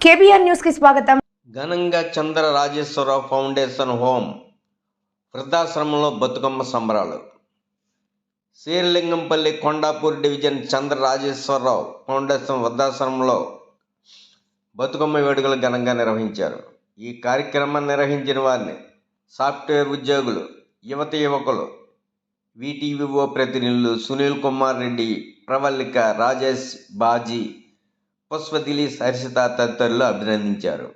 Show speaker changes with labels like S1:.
S1: KBR న్యూస్కి స్వాగతం.
S2: ఘనంగా చంద్ర రాజేశ్వరరావు ఫౌండేషన్ హోమ్ వృద్ధాశ్రమంలో బతుకమ్మ సంబరాలు. శ్రీలింగంపల్లి కొండాపూర్ డివిజన్ చంద్ర రాజేశ్వరరావు ఫౌండేషన్ వృద్ధాశ్రమంలో బతుకమ్మ వేడుకలు ఘనంగా నిర్వహించారు. ఈ కార్యక్రమాన్ని నిర్వహించిన వారిని సాఫ్ట్వేర్ ఉద్యోగులు యువత యువకులు వీటీవీఓ ప్రతినిధులు సునీల్ కుమార్ రెడ్డి ప్రవల్లిక రాజేష్ బాజీ పుష్పదిలీస్ హర్షిత తదితరులు అభినందించారు.